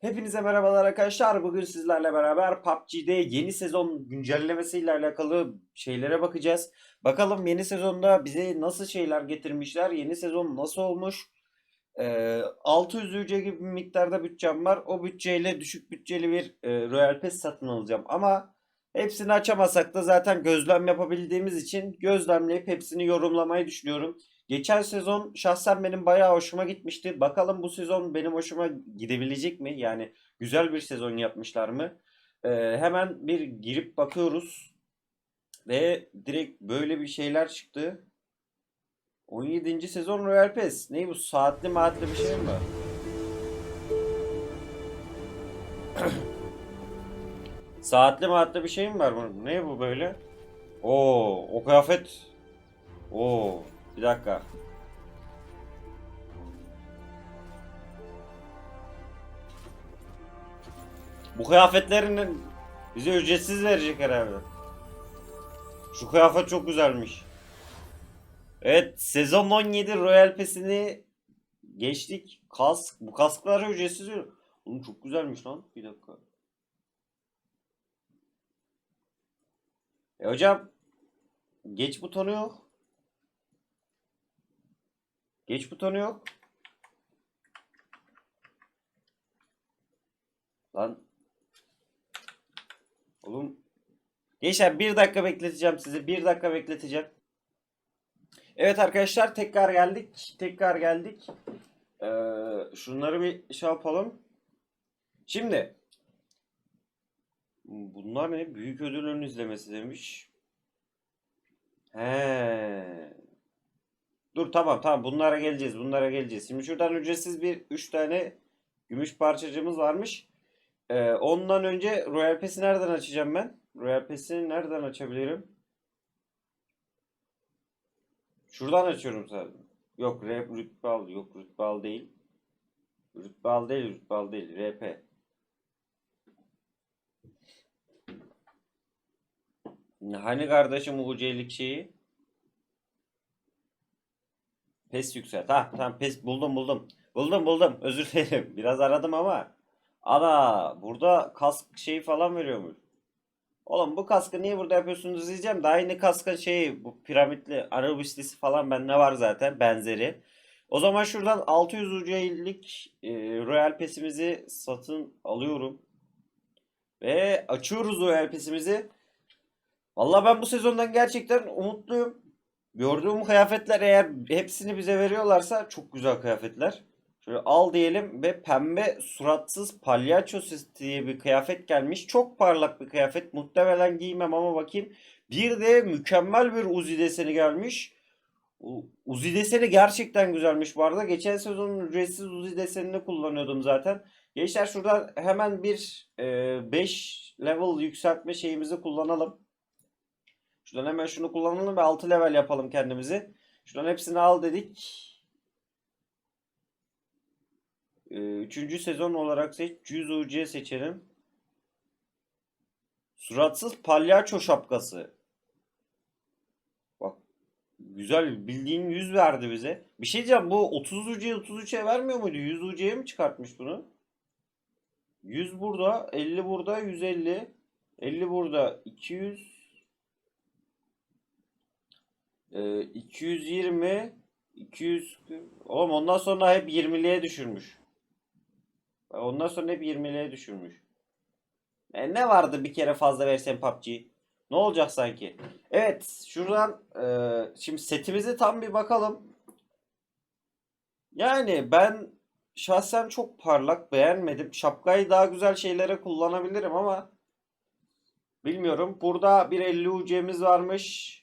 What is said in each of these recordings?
Hepinize merhabalar arkadaşlar. Bugün sizlerle beraber PUBG'de yeni sezon güncellemesiyle alakalı şeylere bakacağız. Bakalım yeni sezonda bize nasıl şeyler getirmişler, yeni sezon nasıl olmuş. Ee, 600 UC gibi bir miktarda bütçem var. O bütçeyle düşük bütçeli bir e, Royal Pass satın alacağım. Ama hepsini açamasak da zaten gözlem yapabildiğimiz için gözlemleyip hepsini yorumlamayı düşünüyorum. Geçen sezon şahsen benim bayağı hoşuma gitmişti. Bakalım bu sezon benim hoşuma gidebilecek mi? Yani güzel bir sezon yapmışlar mı? Ee, hemen bir girip bakıyoruz. Ve direkt böyle bir şeyler çıktı. 17. sezon Royal Pass. Ne bu? Saatli maatli bir şey mi? Saatli maatli bir şey mi var bunun? Ne bu böyle? Oo, o kıyafet. Oo, bir dakika. Bu kıyafetlerin bize ücretsiz verecek herhalde. Şu kıyafet çok güzelmiş. Evet, sezon 17 Royal Pass'ini geçtik. Kask, bu kasklar ücretsiz. Oğlum çok güzelmiş lan. Bir dakika. E hocam, geç butonu yok. Geç butonu yok. Lan. Oğlum. Gençler bir dakika bekleteceğim sizi. Bir dakika bekleteceğim. Evet arkadaşlar tekrar geldik. Tekrar geldik. Ee, şunları bir şey yapalım. Şimdi. Bunlar ne? Büyük ödülün izlemesi demiş. He. Dur tamam tamam bunlara geleceğiz. Bunlara geleceğiz. Şimdi şuradan ücretsiz bir 3 tane gümüş parçacığımız varmış. Ee, ondan önce Royal Pass'i nereden açacağım ben? Royal Pass'i nereden açabilirim? Şuradan açıyorum zaten. Yok rep rütbe al. Yok rütbe al değil. Rütbe al değil rütbe al değil. RP. Hani kardeşim UC'lik şeyi? Pes yükselt. Ha tamam pes buldum buldum. Buldum buldum. Özür dilerim. Biraz aradım ama. Ana burada kask şeyi falan veriyormuş. Oğlum bu kaskı niye burada yapıyorsunuz diyeceğim. Daha yeni kaskın şeyi bu piramitli Anubis falan bende var zaten benzeri. O zaman şuradan 600 UC'lik e, Royal Pass'imizi satın alıyorum. Ve açıyoruz Royal Pass'imizi. Vallahi ben bu sezondan gerçekten umutluyum. Gördüğüm kıyafetler eğer hepsini bize veriyorlarsa çok güzel kıyafetler. Şöyle al diyelim ve pembe suratsız palyaço diye bir kıyafet gelmiş. Çok parlak bir kıyafet. Muhtemelen giymem ama bakayım. Bir de mükemmel bir Uzi deseni gelmiş. Uzi deseni gerçekten güzelmiş bu arada. Geçen sezonun ücretsiz Uzi desenini kullanıyordum zaten. Gençler şurada hemen bir 5 level yükseltme şeyimizi kullanalım. Şuradan hemen şunu kullanalım ve 6 level yapalım kendimizi. Şuradan hepsini al dedik. Ee, Üçüncü sezon olarak seç. 100 UC seçelim. Suratsız palyaço şapkası. Bak. Güzel bildiğin 100 verdi bize. Bir şey diyeceğim bu 30 UC 33'e vermiyor muydu? 100 UC'ye mi çıkartmış bunu? 100 burada, 50 burada, 150. 50 burada, 200. Ee, 220 200 Oğlum ondan sonra hep 20'liye düşürmüş. Ondan sonra hep 20'liye düşürmüş. E ne vardı bir kere fazla versen PUBG? Ne olacak sanki? Evet şuradan e, şimdi setimizi tam bir bakalım. Yani ben şahsen çok parlak beğenmedim. Şapkayı daha güzel şeylere kullanabilirim ama bilmiyorum. Burada bir 50 UC'miz varmış.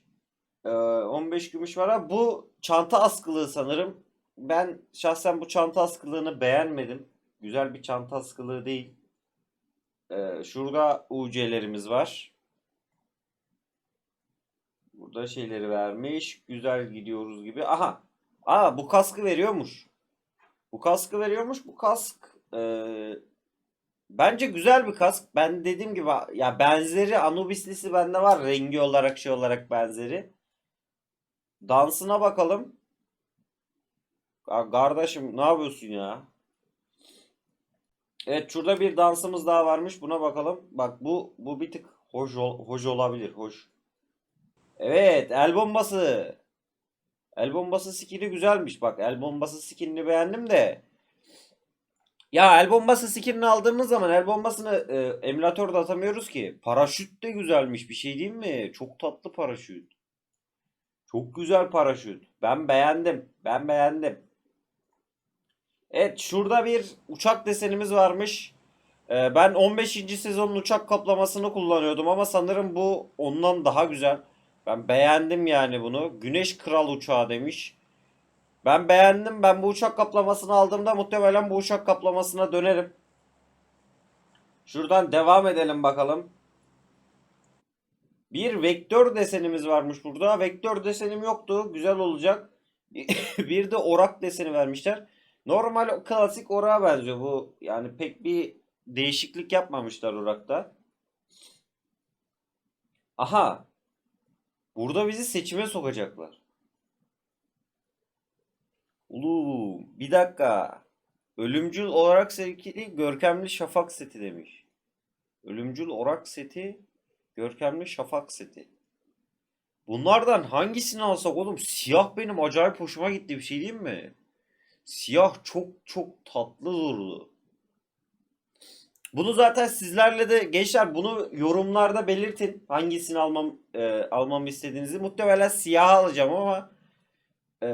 Ee, 15 gümüş var ama bu çanta askılığı sanırım. Ben şahsen bu çanta askılığını beğenmedim. Güzel bir çanta askılığı değil. Ee, şurada UC'lerimiz var. Burada şeyleri vermiş. Güzel gidiyoruz gibi. Aha. Aa bu kaskı veriyormuş. Bu kaskı veriyormuş. Bu kask ee, bence güzel bir kask. Ben dediğim gibi ya benzeri Anubislisi bende var. Rengi olarak şey olarak benzeri. Dansına bakalım. Kardeşim ne yapıyorsun ya? Evet şurada bir dansımız daha varmış. Buna bakalım. Bak bu bu bir tık hoş ol- hoş olabilir. Hoş. Evet, el bombası. El bombası skini güzelmiş. Bak el bombası skinini beğendim de. Ya el bombası skinini aldığımız zaman el bombasını e, emülatörde atamıyoruz ki. Paraşüt de güzelmiş. Bir şey diyeyim mi? Çok tatlı paraşüt. Çok güzel paraşüt. Ben beğendim. Ben beğendim. Evet şurada bir uçak desenimiz varmış. Ee, ben 15. sezonun uçak kaplamasını kullanıyordum ama sanırım bu ondan daha güzel. Ben beğendim yani bunu. Güneş Kral uçağı demiş. Ben beğendim. Ben bu uçak kaplamasını aldığımda muhtemelen bu uçak kaplamasına dönerim. Şuradan devam edelim bakalım. Bir vektör desenimiz varmış burada. Vektör desenim yoktu. Güzel olacak. Bir de orak deseni vermişler. Normal klasik orağa benziyor bu. Yani pek bir değişiklik yapmamışlar orakta. Aha. Burada bizi seçime sokacaklar. Ulu, bir dakika. Ölümcül olarak sevgili görkemli şafak seti demiş. Ölümcül orak seti, görkemli şafak seti. Bunlardan hangisini alsak oğlum? Siyah benim acayip hoşuma gitti bir şey diyeyim mi? Siyah çok çok tatlı durdu. Bunu zaten sizlerle de gençler bunu yorumlarda belirtin. Hangisini almam e, almamı istediğinizi. Muhtemelen siyah alacağım ama e,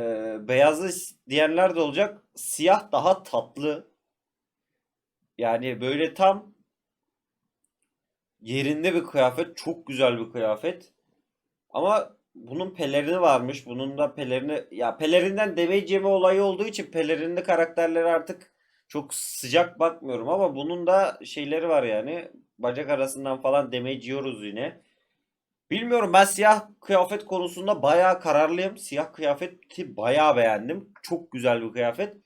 beyazı diyenler de olacak. Siyah daha tatlı. Yani böyle tam yerinde bir kıyafet. Çok güzel bir kıyafet. Ama bunun pelerini varmış. Bunun da pelerini ya pelerinden yeme olayı olduğu için pelerinli karakterlere artık çok sıcak bakmıyorum ama bunun da şeyleri var yani. Bacak arasından falan damage yiyoruz yine. Bilmiyorum ben siyah kıyafet konusunda bayağı kararlıyım. Siyah kıyafeti bayağı beğendim. Çok güzel bir kıyafet.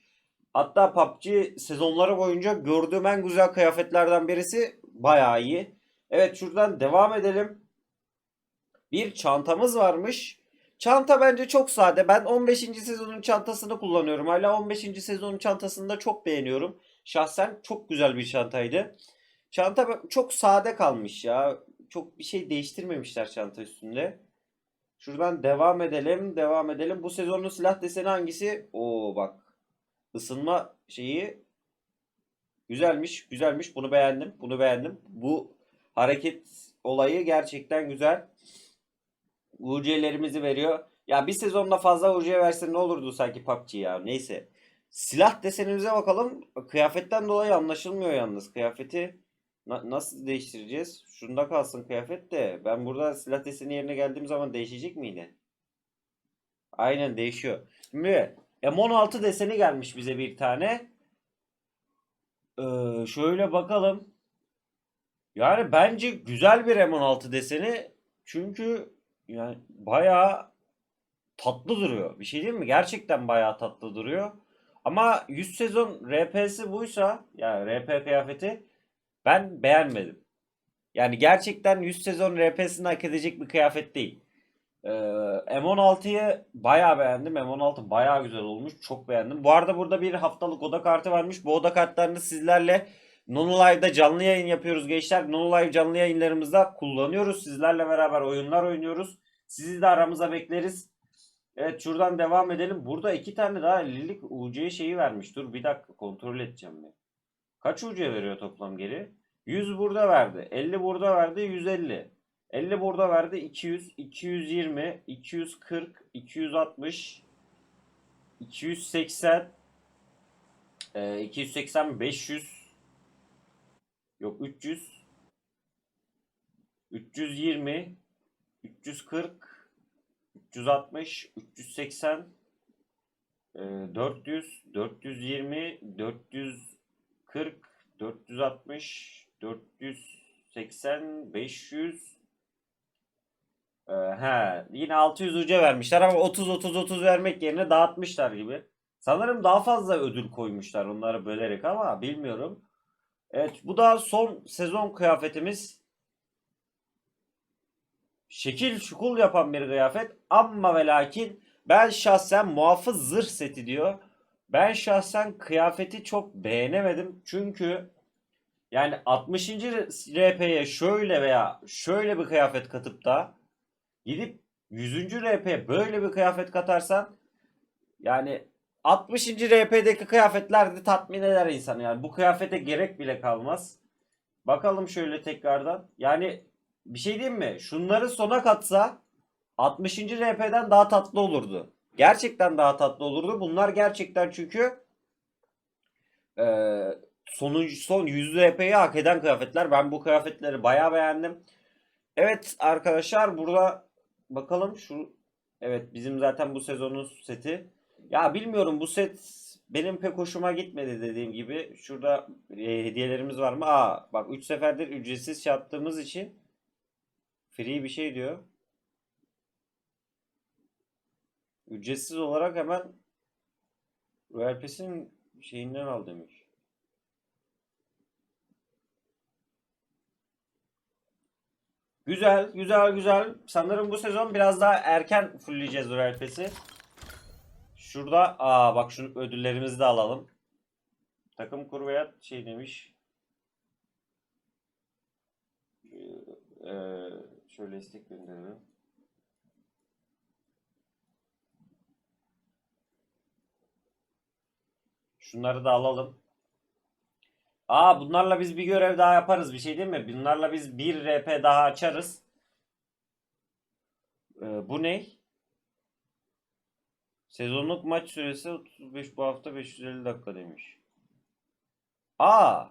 Hatta PUBG sezonları boyunca gördüğüm en güzel kıyafetlerden birisi bayağı iyi. Evet şuradan devam edelim. Bir çantamız varmış. Çanta bence çok sade. Ben 15. sezonun çantasını kullanıyorum. Hala 15. sezonun çantasını da çok beğeniyorum. Şahsen çok güzel bir çantaydı. Çanta çok sade kalmış ya. Çok bir şey değiştirmemişler çanta üstünde. Şuradan devam edelim. Devam edelim. Bu sezonun silah deseni hangisi? Oo bak. Isınma şeyi güzelmiş. Güzelmiş. Bunu beğendim. Bunu beğendim. Bu hareket olayı gerçekten güzel. UC'lerimizi veriyor. Ya bir sezonda fazla UC verse ne olurdu sanki PUBG ya. Neyse. Silah desenimize bakalım. Kıyafetten dolayı anlaşılmıyor yalnız. Kıyafeti na- nasıl değiştireceğiz? Şunda kalsın kıyafet de. Ben burada silah deseni yerine geldiğim zaman değişecek miydi? Aynen değişiyor. Şimdi M16 deseni gelmiş bize bir tane. Ee, şöyle bakalım. Yani bence güzel bir M16 deseni. Çünkü yani bayağı tatlı duruyor. Bir şey değil mi? Gerçekten bayağı tatlı duruyor. Ama 100 sezon RP'si buysa yani RP kıyafeti ben beğenmedim. Yani gerçekten 100 sezon RP'sini hak edecek bir kıyafet değil. Ee, M16'yı bayağı beğendim. M16 bayağı güzel olmuş. Çok beğendim. Bu arada burada bir haftalık oda kartı varmış. Bu oda kartlarını sizlerle Nonolive'da canlı yayın yapıyoruz gençler. Nonolive canlı yayınlarımızda kullanıyoruz. Sizlerle beraber oyunlar oynuyoruz. Sizi de aramıza bekleriz. Evet şuradan devam edelim. Burada iki tane daha Lilik UC şeyi vermiş. Dur bir dakika kontrol edeceğim bir. Kaç UC veriyor toplam geri? 100 burada verdi. 50 burada verdi. 150. 50 burada verdi. 200, 220, 240, 260, 280, e, 280, 500, yok 300, 320, 340, 360, 380, e, 400, 420, 440, 460, 480, 500. Ee, he, yine 600 uca vermişler ama 30 30 30 vermek yerine dağıtmışlar gibi. Sanırım daha fazla ödül koymuşlar onları bölerek ama bilmiyorum. Evet bu da son sezon kıyafetimiz. Şekil şukul yapan bir kıyafet ama ve lakin ben şahsen muhafız zırh seti diyor. Ben şahsen kıyafeti çok beğenemedim çünkü Yani 60. RP'ye şöyle veya şöyle bir kıyafet katıp da gidip 100. RP'ye böyle bir kıyafet katarsan yani 60. RP'deki kıyafetler de tatmin eder insanı. Yani bu kıyafete gerek bile kalmaz. Bakalım şöyle tekrardan. Yani bir şey diyeyim mi? Şunları sona katsa 60. RP'den daha tatlı olurdu. Gerçekten daha tatlı olurdu. Bunlar gerçekten çünkü eee sonuncu son 100 RP'yi hak eden kıyafetler. Ben bu kıyafetleri bayağı beğendim. Evet arkadaşlar burada bakalım şu evet bizim zaten bu sezonun seti. Ya bilmiyorum bu set benim pek hoşuma gitmedi dediğim gibi. Şurada e, hediyelerimiz var mı? Aa bak 3 seferdir ücretsiz yaptığımız için free bir şey diyor. Ücretsiz olarak hemen Royal Pass'in şeyinden al demiş. Güzel, güzel, güzel. Sanırım bu sezon biraz daha erken fullleyeceğiz Royal Pass'i. Şurada, aa bak şu ödüllerimizi de alalım. Takım kur veya şey demiş. Ee, şöyle istek gönderelim. Şunları da alalım. Aa bunlarla biz bir görev daha yaparız. Bir şey değil mi? Bunlarla biz bir RP daha açarız. Ee, bu ne? Sezonluk maç süresi 35 bu hafta 550 dakika demiş. Aa!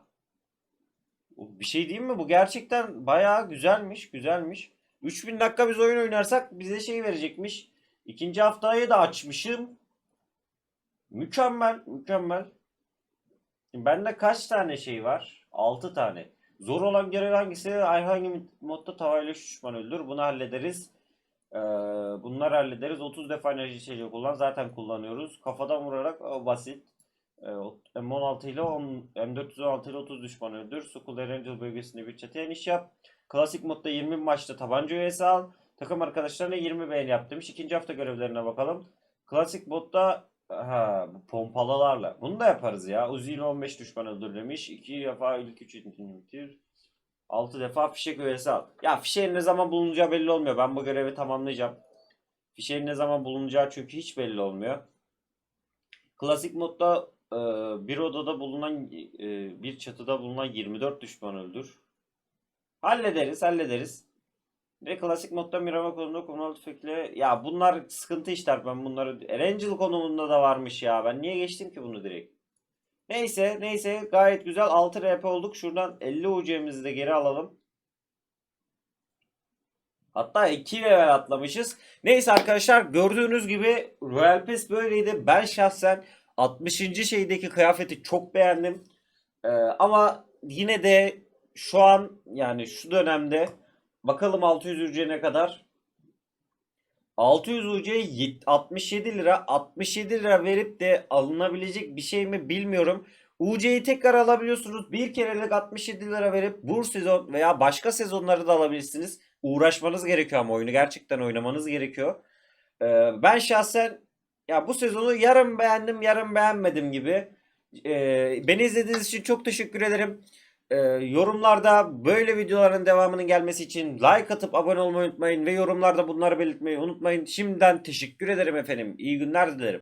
Bir şey diyeyim mi? Bu gerçekten bayağı güzelmiş, güzelmiş. 3000 dakika biz oyun oynarsak bize şey verecekmiş. İkinci haftayı da açmışım. Mükemmel, mükemmel. Bende kaç tane şey var? 6 tane. Zor olan görev hangisi? Ay hangi modda tavayla şu düşman öldür? Bunu hallederiz. Ee, bunları hallederiz. 30 defa enerji içeceği kullan. Zaten kullanıyoruz. Kafadan vurarak basit. Ee, M16 ile 10, M416 ile 30 düşman öldür. Sukul Erangel bölgesinde bir çatıya iniş yap. Klasik modda 20 maçta tabanca üyesi al. Takım arkadaşlarına 20 beğeni yap demiş. İkinci hafta görevlerine bakalım. Klasik modda Ha, pompalılarla. Bunu da yaparız ya. Uzi ile 15 düşman öldür demiş. 2 defa ilk 3 bitir. 6 defa fişek öğesi al. Ya fişeğin ne zaman bulunacağı belli olmuyor. Ben bu görevi tamamlayacağım. Fişeğin ne zaman bulunacağı çünkü hiç belli olmuyor. Klasik modda e, bir odada bulunan e, bir çatıda bulunan 24 düşman öldür. Hallederiz, hallederiz. Ve klasik modda Mirava konumunda kumral tüfekle ya bunlar sıkıntı işler ben bunları Erangel konumunda da varmış ya ben niye geçtim ki bunu direkt neyse neyse. Gayet güzel. 6 RP olduk. Şuradan 50 UC'mizi de geri alalım. Hatta 2 level atlamışız. Neyse arkadaşlar gördüğünüz gibi Royal Pass böyleydi. Ben şahsen 60. şeydeki kıyafeti çok beğendim. Ee, ama yine de şu an yani şu dönemde Bakalım 600 UC ne kadar? 600 UC 67 lira. 67 lira verip de alınabilecek bir şey mi bilmiyorum. UC'yi tekrar alabiliyorsunuz. Bir kerelik 67 lira verip bu sezon veya başka sezonları da alabilirsiniz. Uğraşmanız gerekiyor ama oyunu gerçekten oynamanız gerekiyor. Ee, ben şahsen ya bu sezonu yarım beğendim yarım beğenmedim gibi. Ee, beni izlediğiniz için çok teşekkür ederim. Ee, yorumlarda böyle videoların devamının gelmesi için like atıp abone olmayı unutmayın ve yorumlarda bunları belirtmeyi unutmayın. Şimdiden teşekkür ederim efendim. İyi günler dilerim.